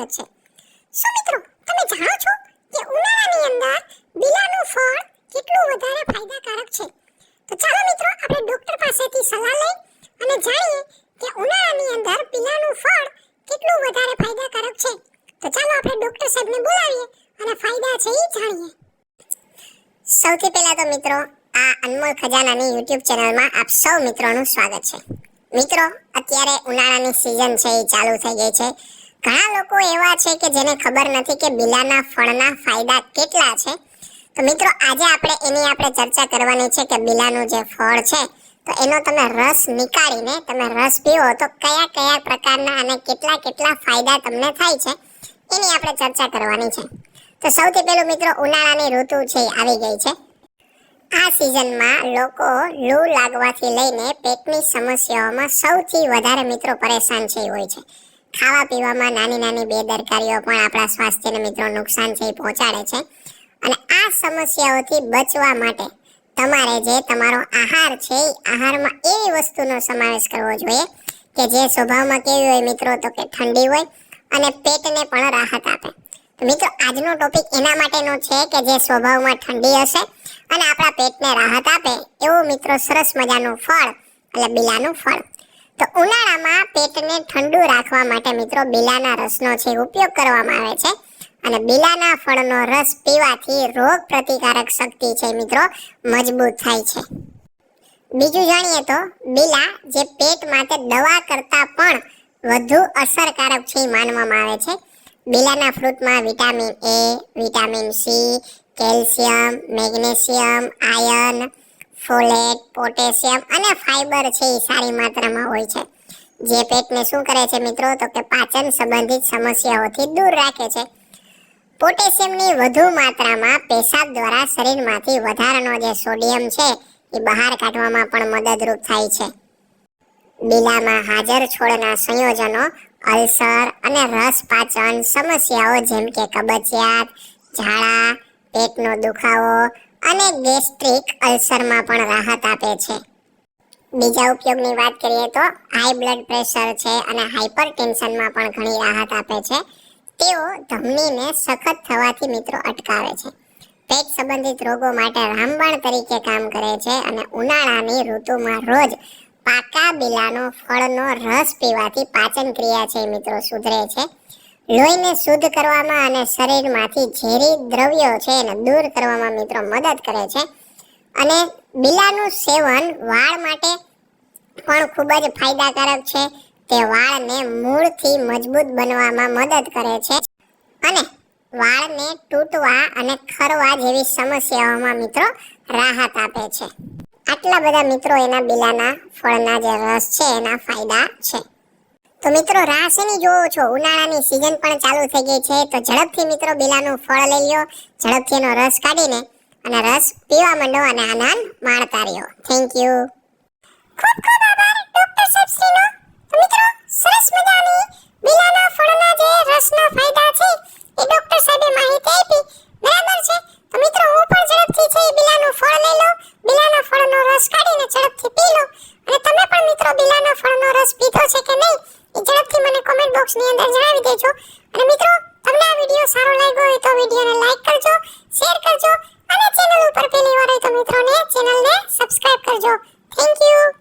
સ્વાગત છે. સો મિત્રો, તમે જાણો છો કે ઉનાળાની અંદર બીલાનું ફળ કેટલું વધારે ફાયદાકારક છે? તો ચાલો મિત્રો, આપણે ડોક્ટર પાસેથી સલાહ લઈ અને જાણીએ કે ઉનાળાની અંદર બીલાનું ફળ કેટલું વધારે ફાયદાકારક છે. તો ચાલો આપણે ડોક્ટર સાહેબને બોલાવીએ અને ફાયદા છે એ જાણીએ. સૌથી પહેલા તો મિત્રો, આ અનમોલ ખજાનાની યુટ્યુબ ચેનલમાં આપ સૌ મિત્રોનું સ્વાગત છે. મિત્રો, અત્યારે ઉનાળાની સિઝન છે, એ ચાલુ થઈ ગઈ છે. ઘણા લોકો એવા છે કે જેને ખબર નથી કે બિલાના ફળના ફાયદા કેટલા છે. તો મિત્રો, આજે આપણે એની આપણે ચર્ચા કરવાની છે કે બિલાનું જે ફળ છે, તો એનો તમે રસ નીકાળીને તમે રસ પીવો તો કયા કયા પ્રકારના અને કેટલા કેટલા ફાયદા તમને થાય છે, એની આપણે ચર્ચા કરવાની છે. તો સૌથી પહેલું મિત્રો, ઉનાળાની ઋતુ છે, આવી ગઈ છે. આ સિઝનમાં લોકો લૂ લાગવાથી લઈને પેટની સમસ્યાઓમાં સૌથી વધારે મિત્રો પરેશાન છે હોય છે. ખાવા પીવામાં નાની નાની બેદરકારીઓ પણ આપણા સ્વાસ્થ્યને મિત્રો નુકસાન એ પહોંચાડે છે. અને આ સમસ્યાઓથી બચવા માટે તમારે જે તમારો આહાર છે, એ આહારમાં એવી વસ્તુનો સમાવેશ કરવો જોઈએ કે જે સ્વભાવમાં કેવી હોય, મિત્રો તો કે ઠંડી હોય, અને પેટને પણ રાહત આપે. મિત્રો, આજનો ટોપિક એના માટેનો છે કે જે સ્વભાવમાં ઠંડી હશે અને આપણા પેટને રાહત આપે, એવું મિત્રો સરસ મજાનું ફળ, એટલે બિલાનું ફળ. તો ઉનાળામાં પેટને ઠંડુ રાખવા માટે મિત્રો બિલાના રસનો છે ઉપયોગ કરવામાં આવે છે અને બિલાના ફળનો રસ પીવાથી રોગ પ્રતિકારક શક્તિ છે મિત્રો, મજબૂત થાય છે. બીજું જાણીએ તો બિલા જે પેટ માટે દવા કરતાં પણ વધુ અસરકારક છે માનવામાં આવે છે. બિલાના ફ્રૂટમાં vitamin A, vitamin C, calcium, magnesium iron folate potassium અને ફાઇબર છે એ સારી માત્રામાં હોય છે. જે પેટને શું કરે છે મિત્રો? તો કે પાચન સંબંધિત સમસ્યાઓથી દૂર રાખે છે. પોટેશિયમની વધુ માત્રામાં પેશાબ દ્વારા શરીરમાંથી વધારાનો જે સોડિયમ છે એ બહાર કાઢવામાં પણ મદદરૂપ થાય છે. બીલામાં હાજર છોડના સંયોજનો, અલ્સર અને રસ પાચન સમસ્યાઓ જેમ કે કબજિયાત, ઝાડા, પેટનો દુખાવો અને ગેસ્ટ્રિક અલ્સરમાં પણ રાહત આપે છે. બીજા ઉપયોગની વાત કરીએ તો હાઈ બ્લડ પ્રેશર છે અને હાઇપર ટેન્શનમાં પણ ઘણી રાહત આપે છે. તેઓ ધમનીને સખત થવાથી મિત્રો અટકાવે છે. પેટ સંબંધિત રોગો માટે રામબાણ તરીકે કામ કરે છે અને ઉનાળાની ઋતુમાં રોજ પાકા બિલાનો ફળનો રસ પીવાથી પાચન ક્રિયા છે મિત્રો સુધરે છે. લોહીને શુદ્ધ કરવામાં અને શરીરમાંથી ઝેરી દ્રવ્યો છે એને દૂર કરવામાં મિત્રો મદદ કરે છે. અને બિલાનું સેવન વાળ માટે પણ ખૂબ જ ફાયદાકારક છે. તે વાળને મૂળથી મજબૂત બનવામાં મદદ કરે છે. અને વાળને તૂટવા અને ખરવા જેવી સમસ્યાઓમાં મિત્રો રાહત આપે છે. આટલા બધા મિત્રો એના બિલાના ફળના જે રસ છે એના ફાયદા છે. તો મિત્રો રાહ શેની જોવો છો. ઉનાળાની સિઝન પણ ચાલુ થઈ ગઈ છે. તો ઝડપથી મિત્રો બિલાનું ફળ લઈ લ્યો. ઝડપથી એનો રસ કાઢીને અને રસ પીવા માંડો અને આનંદ માણતા રહ્યો. થેન્ક યુ ખૂબ ખૂબ વિડીયોને લાઈક કરજો શેર કરજો, અને ચેનલ ઉપર પહેલી વાર હોય તો મિત્રોને ચેનલને સબસ્ક્રાઇબ કરજો. Thank you